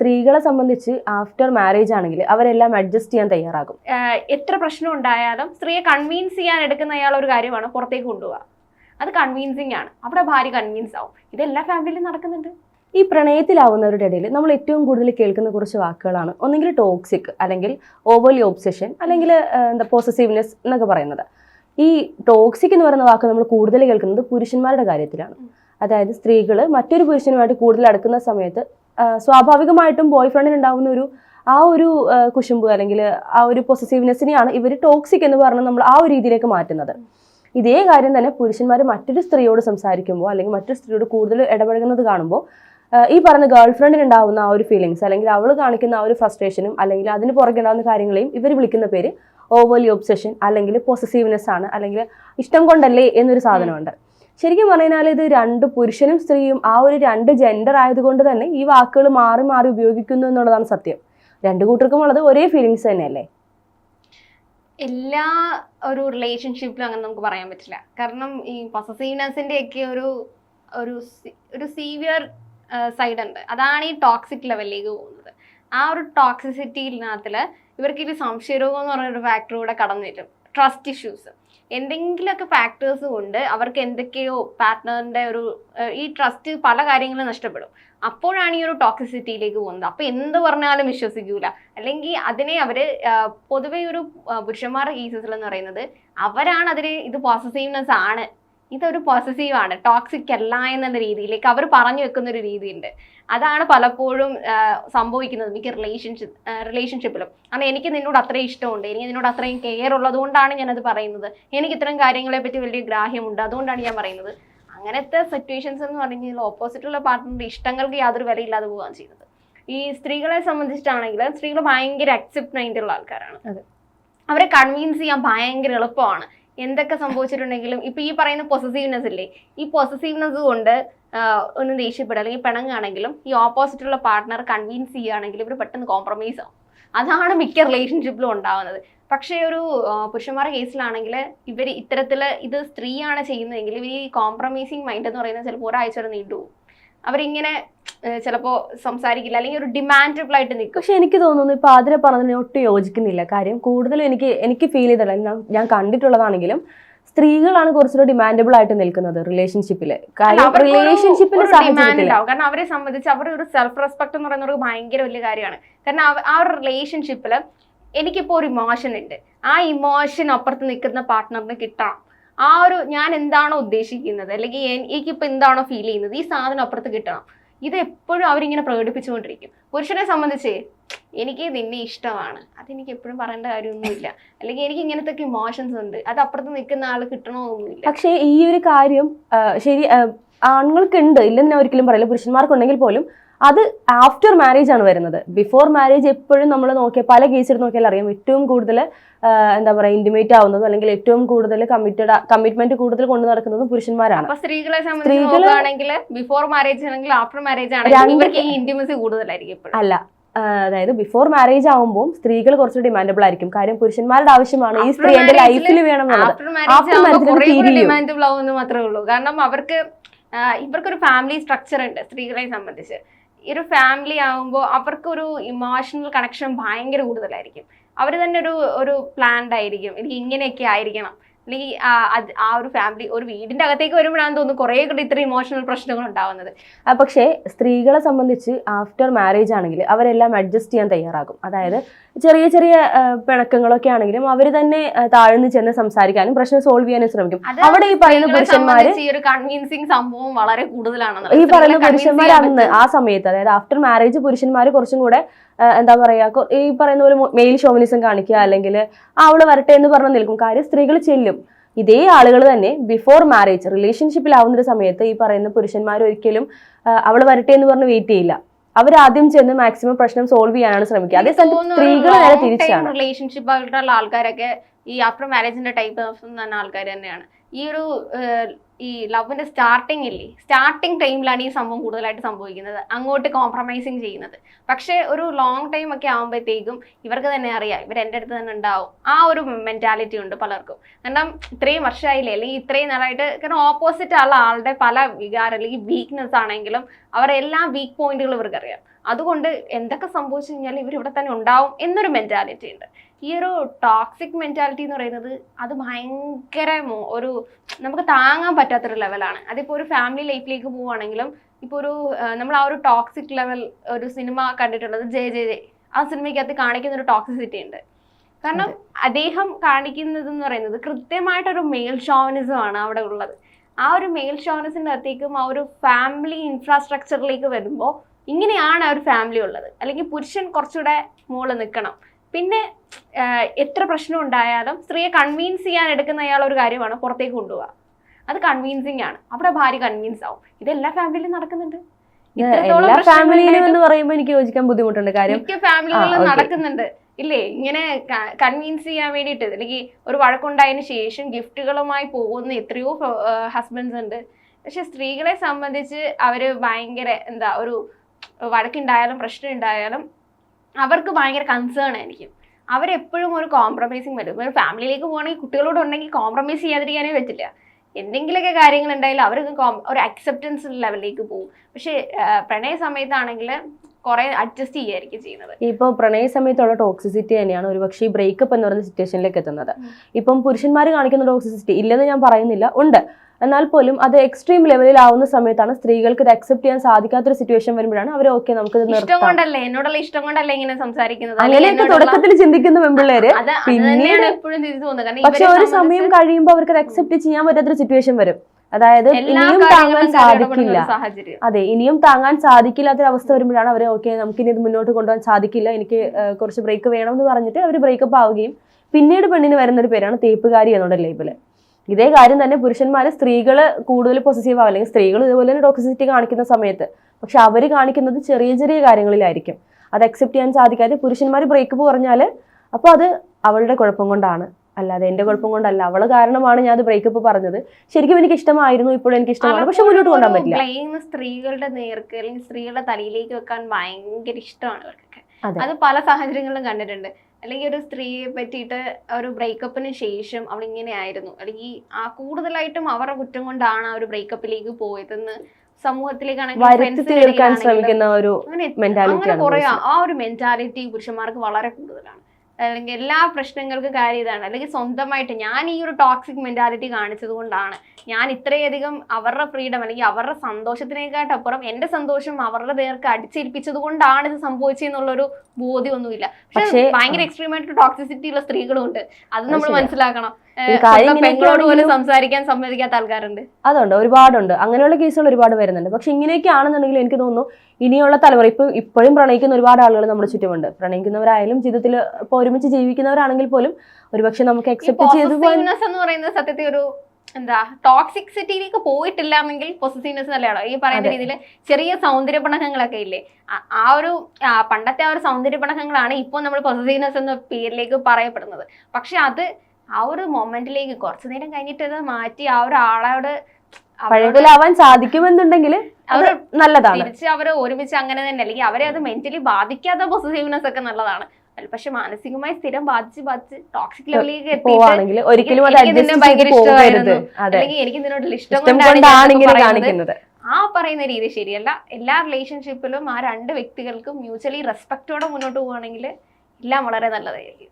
സ്ത്രീകളെ സംബന്ധിച്ച് after marriage ആണെങ്കിൽ അവരെല്ലാം അഡ്ജസ്റ്റ് ചെയ്യാൻ തയ്യാറാകും. എത്ര പ്രശ്നം ഉണ്ടായാലും സ്ത്രീയെ കൺവീൻസ് ചെയ്യാൻ എടുക്കുന്ന അയാൾ ഒരു കാര്യമാണ് പുറത്തേക്ക് കൊണ്ടുപോവുക. അത് കൺവീൻസിങ് ആണ്. അവിടെ ഭാര്യ കൺവീൻസ് ആവും. ഇത് എല്ലാ ഫാമിലിയിലും നടക്കുന്നുണ്ട്. ഈ പ്രണയത്തിലാവുന്നവരുടെ ഇടയിൽ നമ്മൾ ഏറ്റവും കൂടുതൽ കേൾക്കുന്ന കുറച്ച് വാക്കുകളാണ്. ഒന്നെങ്കിൽ ടോക്സിക് അല്ലെങ്കിൽ ഓവർലി ഒബ്സെഷൻ അല്ലെങ്കിൽ എന്താ പോസസീവ്നെസ് എന്നൊക്കെ പറയുന്നത്. ഈ ടോക്സിക് എന്ന് പറയുന്ന വാക്ക് നമ്മൾ കൂടുതൽ കേൾക്കുന്നത് പുരുഷന്മാരുടെ കാര്യത്തിലാണ്. അതായത് സ്ത്രീകൾ മറ്റൊരു പുരുഷനുമായിട്ട് കൂടുതൽ അടുക്കുന്ന സമയത്ത് സ്വാഭാവികമായിട്ടും ബോയ് ഫ്രണ്ടിന് ഉണ്ടാവുന്ന ഒരു ആ ഒരു കുശുമ്പ് അല്ലെങ്കിൽ ആ ഒരു പൊസസീവ്നെസ്സിനെയാണ് ഇവർ ടോക്സിക് എന്ന് പറഞ്ഞ് നമ്മൾ ആ ഒരു രീതിയിലേക്ക് മാറ്റുന്നത്. ഇതേ കാര്യം തന്നെ പുരുഷന്മാർ മറ്റൊരു സ്ത്രീയോട് സംസാരിക്കുമ്പോൾ അല്ലെങ്കിൽ മറ്റൊരു സ്ത്രീയോട് കൂടുതൽ ഇടപഴകുന്നത് കാണുമ്പോൾ ഈ പറഞ്ഞ ഗേൾ ഫ്രണ്ടിന് ഉണ്ടാവുന്ന ആ ഒരു ഫീലിങ്സ് അല്ലെങ്കിൽ അവൾ കാണിക്കുന്ന ആ ഒരു ഫ്രസ്ട്രേഷനും അല്ലെങ്കിൽ അതിന് പുറകെ ഉണ്ടാകുന്ന കാര്യങ്ങളെയും ഇവർ വിളിക്കുന്ന പേര് ഓവർലി ഒബ്സെഷൻ അല്ലെങ്കിൽ പൊസസീവ്നെസ് ആണ് അല്ലെങ്കിൽ ഇഷ്ടം കൊണ്ടല്ലേ എന്നൊരു സാധനമുണ്ട്. ശരിക്കും പറഞ്ഞാൽ ഇത് രണ്ട് പുരുഷനും സ്ത്രീയും ആ ഒരു രണ്ട് ജെൻഡർ ആയതുകൊണ്ട് തന്നെ ഈ വാക്കുകൾ മാറി മാറി ഉപയോഗിക്കുന്നു എന്നുള്ളതാണ് സത്യം. രണ്ടു കൂട്ടർക്കും ഉള്ളത് ഒരേ ഫീലിങ്സ് തന്നെയല്ലേ? എല്ലാ ഒരു റിലേഷൻഷിപ്പിലും അങ്ങനെ നമുക്ക് പറയാൻ പറ്റില്ല. കാരണം ഈ പൊസസീവ്നെസിന്റെ ഒക്കെ ഒരു ഒരു ഒരു സീവിയർ സൈഡ് ഉണ്ട്. അതാണ് ഈ ടോക്സിക് ലെവലിലേക്ക് പോകുന്നത്. ആ ഒരു ടോക്സിസിറ്റിയിനകത്തിൽ ഇവർക്ക് ഈ സംശയരോഗം എന്ന് പറയുന്ന ഒരു ഫാക്ടർ കൂടെ കടന്നു വരും ട്രസ്റ്റ് ഇഷ്യൂസ് എന്തെങ്കിലുമൊക്കെ ഫാക്ടേഴ്സ് കൊണ്ട് അവർക്ക് എന്തൊക്കെയോ പാർട്ട്ണറിന്റെ ഒരു ഈ ട്രസ്റ്റ് പല കാര്യങ്ങളും നഷ്ടപ്പെടും. അപ്പോഴാണ് ഈ ഒരു ടോക്സിസിറ്റിയിലേക്ക് പോകുന്നത്. അപ്പോൾ എന്ത് പറഞ്ഞാലും വിശ്വസിക്കൂല. അല്ലെങ്കിൽ അതിനെ അവർ പൊതുവേ ഒരു പുരുഷന്മാരുടെ കേസസിൽ എന്ന് പറയുന്നത് അവരാണ് അതിന് ഇത് പോസസീവ്നെസ് ആണ്. ഇതൊരു പോസസീവ് ആണ് ടോക്സിക് അല്ല എന്നുള്ള രീതിയിലേക്ക് അവർ പറഞ്ഞു വെക്കുന്ന ഒരു രീതിയുണ്ട്. അതാണ് പലപ്പോഴും സംഭവിക്കുന്നത് മിക്ക റിലേഷൻഷിപ്പ് റിലേഷൻഷിപ്പിലും കാരണം എനിക്ക് നിന്നോട് അത്രയും ഇഷ്ടമുണ്ട് എനിക്ക് നിന്നോട് അത്രയും കെയർ ഉള്ളത് കൊണ്ടാണ് ഞാനത് പറയുന്നത്. എനിക്ക് ഇത്തരം കാര്യങ്ങളെ പറ്റി വലിയ ഗ്രാഹ്യമുണ്ട് അതുകൊണ്ടാണ് ഞാൻ പറയുന്നത്. അങ്ങനത്തെ സിറ്റുവേഷൻസ് എന്ന് പറഞ്ഞു കഴിഞ്ഞാൽ ഓപ്പോസിറ്റുള്ള പാർട്ട്ണറുടെ ഇഷ്ടങ്ങൾക്ക് യാതൊരു വിലയില്ലാതെ പോവുകയാണ് ചെയ്യുന്നത്. ഈ സ്ത്രീകളെ സംബന്ധിച്ചിട്ടാണെങ്കിൽ സ്ത്രീകൾ ഭയങ്കര അക്സെപ്റ്റ് മൈൻഡുള്ള ആൾക്കാരാണ്. അവരെ കൺവിൻസ് ചെയ്യാൻ ഭയങ്കര എളുപ്പമാണ്. എന്തൊക്കെ സംഭവിച്ചിട്ടുണ്ടെങ്കിലും ഇപ്പൊ ഈ പറയുന്ന പൊസസീവ്നെസ് ഇല്ലേ ഈ പൊസസീവ്നെസ് കൊണ്ട് ഒന്നും ദേഷ്യപ്പെടുക അല്ലെങ്കിൽ പിണങ്ങുകയാണെങ്കിലും ഈ ഓപ്പോസിറ്റുള്ള പാർട്ട്ണർ കൺവിൻസ് ചെയ്യുകയാണെങ്കിൽ ഇവർ പെട്ടെന്ന് കോംപ്രമൈസ് ആവും. അതാണ് മിക്ക റിലേഷൻഷിപ്പിലും ഉണ്ടാവുന്നത്. പക്ഷേ ഒരു പുരുഷന്മാരുടെ കേസിലാണെങ്കിൽ ഇവർ ഇത്തരത്തിൽ ഇത് സ്ത്രീയാണ് ചെയ്യുന്നതെങ്കിൽ ഇവർ ഈ കോംപ്രമൈസിങ് മൈൻഡ് എന്ന് പറയുന്നത് ചിലപ്പോൾ ഒരാഴ്ച വരെ നീണ്ടുപോകും. അവരിങ്ങനെ ചിലപ്പോ ചിലപ്പോൾ സംസാരിക്കില്ല അല്ലെങ്കിൽ ഒരു ഡിമാൻഡബിൾ ആയിട്ട് നിൽക്കും പക്ഷെ എനിക്ക് തോന്നുന്നു ഇപ്പൊ ആതിരെ പറഞ്ഞതിന് ഒട്ടും യോജിക്കുന്നില്ല. കാര്യം കൂടുതലും എനിക്ക് എനിക്ക് ഫീൽ ചെയ്തില്ല ഞാൻ കണ്ടിട്ടുള്ളതാണെങ്കിലും സ്ത്രീകളാണ് കുറച്ചുകൂടി ഡിമാൻഡബിൾ ആയിട്ട് നിൽക്കുന്നത് റിലേഷൻഷിപ്പിൽ റിലേഷൻഷിപ്പിന്റെ ഒരു ഉണ്ടാവും. കാരണം അവരെ സംബന്ധിച്ച് അവരുടെ ഒരു സെൽഫ് റെസ്പെക്ട് എന്ന് പറയുന്നത് ഭയങ്കര വലിയ കാര്യമാണ്. കാരണം ആ ഒരു റിലേഷൻഷിപ്പിൽ എനിക്കിപ്പോ ഒരു ഇമോഷൻ ഉണ്ട്. ആ ഇമോഷൻ അപ്പുറത്ത് നിൽക്കുന്ന പാർട്ട്ണറിന് കിട്ടണം. ആ ഒരു ഞാൻ എന്താണോ ഉദ്ദേശിക്കുന്നത് അല്ലെങ്കിൽ എനിക്ക് എനിക്കിപ്പോ എന്താണോ ഫീൽ ചെയ്യുന്നത് ഈ സാധനം അപ്പുറത്ത് കിട്ടണം. ഇത് എപ്പോഴും അവരിങ്ങനെ പ്രകടിപ്പിച്ചുകൊണ്ടിരിക്കും. പുരുഷനെ സംബന്ധിച്ച് എനിക്ക് നിന്നെ ഇഷ്ടമാണ്. അതെനിക്ക് എപ്പോഴും പറയേണ്ട കാര്യമൊന്നുമില്ല. അല്ലെങ്കിൽ എനിക്ക് ഇങ്ങനത്തെ ഇമോഷൻസ് ഉണ്ട്. അത് അപ്പുറത്ത് നിൽക്കുന്ന ആൾ കിട്ടണമെന്നൊന്നുമില്ല പക്ഷേ ഈ ഒരു കാര്യം ശരി ആണുങ്ങൾക്കുണ്ട്. ഇല്ലെന്ന് ഒരിക്കലും പറയില്ല. പുരുഷന്മാർക്കുണ്ടെങ്കിൽ പോലും അത് ആഫ്റ്റർ മാരേജ് ആണ് വരുന്നത്. ബിഫോർ മാരേജ് എപ്പോഴും നമ്മൾ നോക്കിയ പല കേസിൽ നോക്കിയാൽ അറിയാം. ഏറ്റവും കൂടുതൽ എന്താ പറയുക ഇന്റിമേറ്റ് ആവുന്നതും അല്ലെങ്കിൽ ഏറ്റവും കൂടുതൽ കമ്മിറ്റഡ് കമ്മിറ്റ്മെന്റ് കൂടുതൽ കൊണ്ടു നടക്കുന്നതും പുരുഷന്മാരാണ്. സ്ത്രീകളെ ബിഫോർ മാരേജ് ആണെങ്കിൽ ആഫ്റ്റർ മാരേജ് ആണെങ്കിൽ ഇന്റിമസി കൂടുതലായിരിക്കും അല്ല അതായത് ബിഫോർ മാരേജ് ആവുമ്പോൾ സ്ത്രീകൾ കുറച്ച് ഡിമാൻഡബിൾ ആയിരിക്കും. കാര്യം പുരുഷന്മാരുടെ ആവശ്യമാണ് ഈ സ്ത്രീ എന്റെ ലൈഫിൽ വേണം. ഡിമാൻഡബിൾ ആവുമെന്ന് മാത്രമേ ഉള്ളൂ. കാരണം അവർക്ക് ഇവർക്കൊരു ഫാമിലി സ്ട്രക്ചർ ഉണ്ട് സ്ത്രീകളെ സംബന്ധിച്ച്. ഈ ഒരു ഫാമിലി ആകുമ്പോൾ അവർക്കൊരു ഇമോഷണൽ കണക്ഷൻ ഭയങ്കര കൂടുതലായിരിക്കും. അവർ തന്നെ ഒരു ഒരു പ്ലാൻഡ് ആയിരിക്കും. എനിക്ക് ഇങ്ങനെയൊക്കെ ആയിരിക്കണം. അല്ലെങ്കിൽ ആ, ഒരു ഫാമിലി ഒരു വീടിന്റെ അകത്തേക്ക് വരുമ്പോഴാണ് തോന്നുന്നു കുറേ കൂടി ഇത്ര ഇമോഷണൽ പ്രശ്നങ്ങൾ ഉണ്ടാവുന്നത്. പക്ഷേ സ്ത്രീകളെ സംബന്ധിച്ച് ആഫ്റ്റർ മാരേജ് ആണെങ്കിൽ അവരെല്ലാം അഡ്ജസ്റ്റ് ചെയ്യാൻ തയ്യാറാകും. അതായത് ചെറിയ ചെറിയ പിണക്കങ്ങളൊക്കെ ആണെങ്കിലും അവർ തന്നെ താഴ്ന്നു ചെന്ന് സംസാരിക്കാനും പ്രശ്നം സോൾവ് ചെയ്യാനും ശ്രമിക്കും. അവിടെ ഈ പറയുന്ന പുരുഷന്മാർ പുരുഷന്മാര് കൺവിൻസിങ് സംഭവം വളരെ കൂടുതലാണ് ഈ പറയുന്ന പുരുഷന്മാർ അന്ന് ആ സമയത്ത് അതായത് ആഫ്റ്റർ മാരേജ് പുരുഷന്മാർ കുറച്ചും കൂടെ എന്താ പറയാ ഈ പറയുന്ന പോലെ മെയിൽ ഷോവിനിസം കാണിക്കുക അല്ലെങ്കിൽ അവൾ വരട്ടെ എന്ന് പറഞ്ഞു നിൽക്കും. കാര്യം സ്ത്രീകൾ ചെല്ലും. ഇതേ ആളുകൾ തന്നെ ബിഫോർ മാരേജ് റിലേഷൻഷിപ്പിലാവുന്ന ഒരു സമയത്ത് ഈ പറയുന്ന പുരുഷന്മാർ ഒരിക്കലും അവൾ വരട്ടെ എന്ന് പറഞ്ഞ് വെയിറ്റ് ചെയ്യില്ല. അവരാദ്യം ചെന്ന് മാക്സിമം പ്രശ്നം സോൾവ് ചെയ്യാനാണ് ശ്രമിക്കുക. അതേ സമയത്ത് സ്ത്രീകൾ നേരെ തിരിച്ചാണ്. റിലേഷൻഷിപ്പ് ആയിട്ടുള്ള ആൾക്കാരൊക്കെ ഈ ആഫ്റ്റർ മാരേജിന്റെ ടൈപ്പ് ഓഫ് ആൾക്കാർ തന്നെയാണ്. ഈ ഒരു ഈ ലവിന്റെ സ്റ്റാർട്ടിങ് ഇല്ലേ? സ്റ്റാർട്ടിങ് ടൈമിലാണ് ഈ സംഭവം കൂടുതലായിട്ട് സംഭവിക്കുന്നത്. അങ്ങോട്ട് കോംപ്രമൈസിങ് ചെയ്യുന്നത്. പക്ഷേ ഒരു ലോങ് ടൈം ഒക്കെ ആകുമ്പോഴത്തേക്കും ഇവർക്ക് തന്നെ അറിയാം. ഇവർ എന്റെ അടുത്ത് തന്നെ ഉണ്ടാവും. ആ ഒരു മെന്റാലിറ്റി ഉണ്ട് പലർക്കും. കാരണം ഇത്രയും വർഷമായില്ലേ അല്ലെങ്കിൽ ഇത്രയും നാളായിട്ട് കാരണം ഓപ്പോസിറ്റ് ആളുടെ പല വികാരം അല്ലെങ്കിൽ വീക്ക്നെസ് ആണെങ്കിലും അവരെല്ലാ വീക്ക് പോയിന്റുകളും ഇവർക്ക് അറിയാം അതുകൊണ്ട് എന്തൊക്കെ സംഭവിച്ചു കഴിഞ്ഞാൽ ഇവർ ഇവിടെ തന്നെ ഉണ്ടാവും എന്നൊരു മെന്റാലിറ്റി ഉണ്ട്. ഈ ഒരു ടോക്സിക് മെന്റാലിറ്റി എന്ന് പറയുന്നത് അത് ഭയങ്കര ഒരു നമുക്ക് താങ്ങാൻ പറ്റാത്തൊരു ലെവലാണ് അതിപ്പോൾ ഒരു ഫാമിലി ലൈഫിലേക്ക് പോവുകയാണെങ്കിലും ഇപ്പോൾ ഒരു നമ്മൾ ആ ഒരു ടോക്സിക് ലെവൽ ഒരു സിനിമ കണ്ടിട്ടുള്ളത് ജെ ജെ ജെ ആ സിനിമയ്ക്കകത്ത് കാണിക്കുന്ന ഒരു ടോക്സിസിറ്റി ഉണ്ട്. കാരണം അദ്ദേഹം കാണിക്കുന്നത് എന്ന് പറയുന്നത് കൃത്യമായിട്ടൊരു മെയിൽ ഷോവനിസം ആണ് അവിടെ ഉള്ളത്. ആ ഒരു മെയിൽ ഷോവനിസിന്റെ അകത്തേക്കും ആ ഒരു ഫാമിലി ഇൻഫ്രാസ്ട്രക്ചറിലേക്ക് വരുമ്പോൾ ഇങ്ങനെയാണ് ആ ഒരു ഫാമിലി ഉള്ളത്. അല്ലെങ്കിൽ പുരുഷൻ കുറച്ചുകൂടെ മുകളിൽ നിൽക്കണം പിന്നെ എത്ര പ്രശ്നം ഉണ്ടായാലും സ്ത്രീയെ കൺവീൻസ് ചെയ്യാൻ എടുക്കുന്ന അയാൾ ഒരു കാര്യമാണ് പുറത്തേക്ക് കൊണ്ടുപോവുക. അത് കൺവീൻസിങ് ആണ്. അവിടെ ഭാര്യ കൺവീൻസ് ആവും. ഇത് എല്ലാ ഫാമിലിയിലും നടക്കുന്നുണ്ട്. എല്ലാ ഫാമിലിയിലും എന്ന് പറയുമ്പോൾ എനിക്ക് യോജിക്കാൻ ബുദ്ധിമുട്ടുണ്ട്. കാര്യം മിക്ക ഫാമിലികളിലും നടക്കുന്നുണ്ട്. ഇല്ലേ? ഇങ്ങനെ കൺവീൻസ് ചെയ്യാൻ വേണ്ടിയിട്ട്. അല്ലെങ്കിൽ ഒരു വഴക്കുണ്ടായതിനു ശേഷം ഗിഫ്റ്റുകളുമായി പോകുന്ന എത്രയോ ഹസ്ബൻഡ്സ് ഉണ്ട്. പക്ഷെ സ്ത്രീകളെ സംബന്ധിച്ച് അവർ ഭയങ്കര എന്താ ഒരു വഴക്കുണ്ടായാലും പ്രശ്നം ഉണ്ടായാലും അവർക്ക് ഭയങ്കര കൺസേൺ ആയിരിക്കും. അവരെപ്പോഴും ഒരു കോംപ്രമൈസിങ് വരും. ഒരു ഫാമിലിയിലേക്ക് പോകണമെങ്കിൽ കുട്ടികളോട് ഉണ്ടെങ്കിൽ കോംപ്രമൈസ് ചെയ്യാതിരിക്കാനേ പറ്റില്ല. എന്തെങ്കിലുമൊക്കെ കാര്യങ്ങൾ ഉണ്ടായാലും അവർക്ക് ഒരു അക്സെപ്റ്റൻസ് ലെവലിലേക്ക് പോകും. പക്ഷേ പ്രണയ സമയത്താണെങ്കിൽ കുറെ അഡ്ജസ്റ്റ് ചെയ്യായിരിക്കും ചെയ്യുന്നത്. ഇപ്പൊ പ്രണയ സമയത്തുള്ള ടോക്സിസിറ്റി തന്നെയാണ് ഒരുപക്ഷെ ഈ ബ്രേക്കപ്പ് എന്ന് പറയുന്ന സിറ്റുവേഷനിലേക്ക് എത്തുന്നത്. ഇപ്പം പുരുഷന്മാർ കാണിക്കുന്ന ടോക്സിസിറ്റി ഇല്ലെന്ന് ഞാൻ പറയുന്നില്ല ഉണ്ട്. എന്നാൽ പോലും അത് എക്സ്ട്രീം ലെവലിൽ ആവുന്ന സമയത്താണ് സ്ത്രീകൾക്ക് ഇത് അക്സെപ്റ്റ് ചെയ്യാൻ സാധിക്കാത്തൊരു സിറ്റുവേഷൻ വരുമ്പോഴാണ് അവർ ഓക്കെ നമുക്ക് ഇഷ്ടം കൊണ്ടല്ലേ? എന്നോടുള്ള ഇഷ്ടം കൊണ്ടല്ലേ ഇങ്ങനെ സംസാരിക്കുന്നത്? അങ്ങനെയൊക്കെ തുടക്കത്തിൽ ചിന്തിക്കുന്ന പെമ്പിള്ളേര് പിന്നീട് പക്ഷെ ഒരു സമയം കഴിയുമ്പോൾ അവർക്ക് അത് അക്സെപ്റ്റ് ചെയ്യാൻ പറ്റാത്തൊരു സിറ്റുവേഷൻ വരും. അതായത് ഇനിയും താങ്ങാൻ സാധിക്കില്ല. അതെ ഇനിയും താങ്ങാൻ സാധിക്കില്ലാത്തൊരവസ്ഥ വരുമ്പോഴാണ് അവർ ഓക്കെ നമുക്ക് ഇനി ഇത് മുന്നോട്ട് കൊണ്ടുപോകാൻ സാധിക്കില്ല. എനിക്ക് കുറച്ച് ബ്രേക്ക് വേണം എന്ന് പറഞ്ഞിട്ട് അവർ ബ്രേക്കപ്പ് ആവുകയും പിന്നീട് പെണ്ണിന് വരുന്ന ഒരു പേരാണ് തേപ്പുകാരി എന്നുള്ള ലേബിൾ ഇതേ കാര്യം തന്നെ പുരുഷന്മാർ സ്ത്രീകൾ കൂടുതൽ പൊസസീവ് ആവും. അല്ലെങ്കിൽ സ്ത്രീകൾ ഇതുപോലെ തന്നെ ടോക്സിസിറ്റി കാണിക്കുന്ന സമയത്ത്. പക്ഷെ അവർ കാണിക്കുന്നത് ചെറിയ ചെറിയ കാര്യങ്ങളിലായിരിക്കും. അത് അക്സെപ്റ്റ് ചെയ്യാൻ സാധിക്കാതെ പുരുഷന്മാർ ബ്രേക്കപ്പ് പറഞ്ഞാൽ അപ്പോൾ അത് അവളുടെ കുഴപ്പം കൊണ്ടാണ്. അല്ലാതെ എന്റെ കുഴപ്പം കൊണ്ടല്ല. അവൾ കാരണമാണ് ഞാൻ അത് ബ്രേക്കപ്പ് പറഞ്ഞത്. ശരിക്കും എനിക്ക് ഇഷ്ടമായിരുന്നു ഇപ്പോഴും എനിക്ക് ഇഷ്ടമാണ് പക്ഷെ മുന്നോട്ട് കൊണ്ടുപോകാൻ പറ്റില്ല. സ്ത്രീകളുടെ നേർക്ക് അല്ലെങ്കിൽ സ്ത്രീകളുടെ തലയിലേക്ക് വെക്കാൻ ഭയങ്കര ഇഷ്ടമാണ് ഇവർക്കൊക്കെ അത്. പല സാഹചര്യങ്ങളിലും കണ്ടിട്ടുണ്ട്. അല്ലെങ്കിൽ ഒരു സ്ത്രീയെ പറ്റിയിട്ട് ഒരു ബ്രേക്കപ്പിന് ശേഷം അവൾ ഇങ്ങനെ ആയിരുന്നു. അല്ലെങ്കിൽ ആ കൂടുതലായിട്ടും അവരുടെ കുറ്റം കൊണ്ടാണ് ആ ഒരു ബ്രേക്കപ്പിലേക്ക് പോയതെന്ന് സമൂഹത്തിലേക്കാണെങ്കിൽ അങ്ങനെ കുറെ ആ ഒരു മെന്റാലിറ്റി പുരുഷന്മാർക്ക് വളരെ കൂടുതലാണ്. അല്ലെങ്കിൽ എല്ലാ പ്രശ്നങ്ങൾക്കും കാര്യം ഇതാണ്. അല്ലെങ്കിൽ സ്വന്തമായിട്ട് ഞാൻ ഈ ഒരു ടോക്സിക് മെന്റാലിറ്റി കാണിച്ചത് കൊണ്ടാണ് ഞാൻ ഇത്രയധികം അവരുടെ ഫ്രീഡം അല്ലെങ്കിൽ അവരുടെ സന്തോഷത്തിനേക്കാട്ടപ്പുറം എന്റെ സന്തോഷം അവരുടെ നേർക്ക് അടിച്ചേൽപ്പിച്ചത് കൊണ്ടാണ് ഇത് സംഭവിച്ചെന്നുള്ളൊരു ബോധ്യമൊന്നുമില്ല. പക്ഷെ പക്ഷേ, ഭയങ്കര എക്സ്ട്രീം ആയിട്ട് ടോക്സിസിറ്റി ഉള്ള സ്ത്രീകളും ഉണ്ട് അത് നമ്മൾ മനസ്സിലാക്കണം. പെങ്ങളോട് പോലും സംസാരിക്കാൻ സമ്മതിക്കാത്ത ആൾക്കാരുണ്ട്. അതുണ്ട് ഒരുപാടുണ്ട്. അങ്ങനെയുള്ള കേസുകൾ ഒരുപാട് വരുന്നുണ്ട്. പക്ഷെ ഇങ്ങനെയൊക്കെ ആണെന്നുണ്ടെങ്കിൽ എനിക്ക് തോന്നുന്നു ഇനിയുള്ള തലമുറ ഇപ്പൊ ഇപ്പോഴും പ്രണയിക്കുന്ന ഒരുപാട് ആളുകൾ നമ്മുടെ ചുറ്റുമുണ്ട്. പ്രണയിക്കുന്നവരായാലും ജീവിതത്തിൽ ഇപ്പൊ ഒരുമിച്ച് ജീവിക്കുന്നവരാണെങ്കിൽ പോലും ഒരുപക്ഷെ നമുക്ക് എക്സെപ്റ്റ് അക്സെപ്റ്റ് ചെയ്ത് എന്ന് പറയുന്നത് സത്യത്തിൽ ഒരു എന്താ ടോക്സിക്സിറ്റിയിലേക്ക് പോയിട്ടില്ലാമെങ്കിൽ പൊസസീവ്നെസ് നല്ലതാണ്. ഈ പറയുന്ന. രീതിയിൽ ചെറിയ സൗന്ദര്യ പണകങ്ങളൊക്കെ ഇല്ലേ? ആ- ഒരു പണ്ടത്തെ ആ ഒരു സൗന്ദര്യ പണകങ്ങളാണ് ഇപ്പോൾ നമ്മൾ പൊസസീവ്നെസ് എന്ന പേരിലേക്ക് പറയപ്പെടുന്നത്. പക്ഷെ അത് ആ ഒരു മൊമെന്റിലേക്ക് കുറച്ചു നേരം കഴിഞ്ഞിട്ട് അത് മാറ്റി ആ ഒരു അവരോട് സാധിക്കുമെന്നുണ്ടെങ്കിൽ അവർ അവർ നല്ലതാണ്. തിരിച്ച് അവർ ഒരുമിച്ച് അങ്ങനെ തന്നെ അല്ലെങ്കിൽ അവരെ അത് മെന്റലി ബാധിക്കാത്ത പൊസസീവ്നെസ് ഒക്കെ നല്ലതാണ്. പക്ഷെ മാനസികമായി സ്ഥിരം ബാധിച്ച് ബാധിച്ച് ടോക്സിക് ലെവലിലേക്ക് എത്തിയിട്ട് ഒരിക്കലും ഭയങ്കര ഇഷ്ടമായിരുന്നു. അല്ലെങ്കിൽ എനിക്ക് നിന്നോട് ഇഷ്ടം ആ പറയുന്ന രീതി ശരിയല്ല. എല്ലാ റിലേഷൻഷിപ്പിലും ആ രണ്ട് വ്യക്തികൾക്കും മ്യൂച്വലി റെസ്പെക്റ്റോടെ മുന്നോട്ട് പോവുകയാണെങ്കിൽ എല്ലാം വളരെ നല്ലതായിരിക്കും.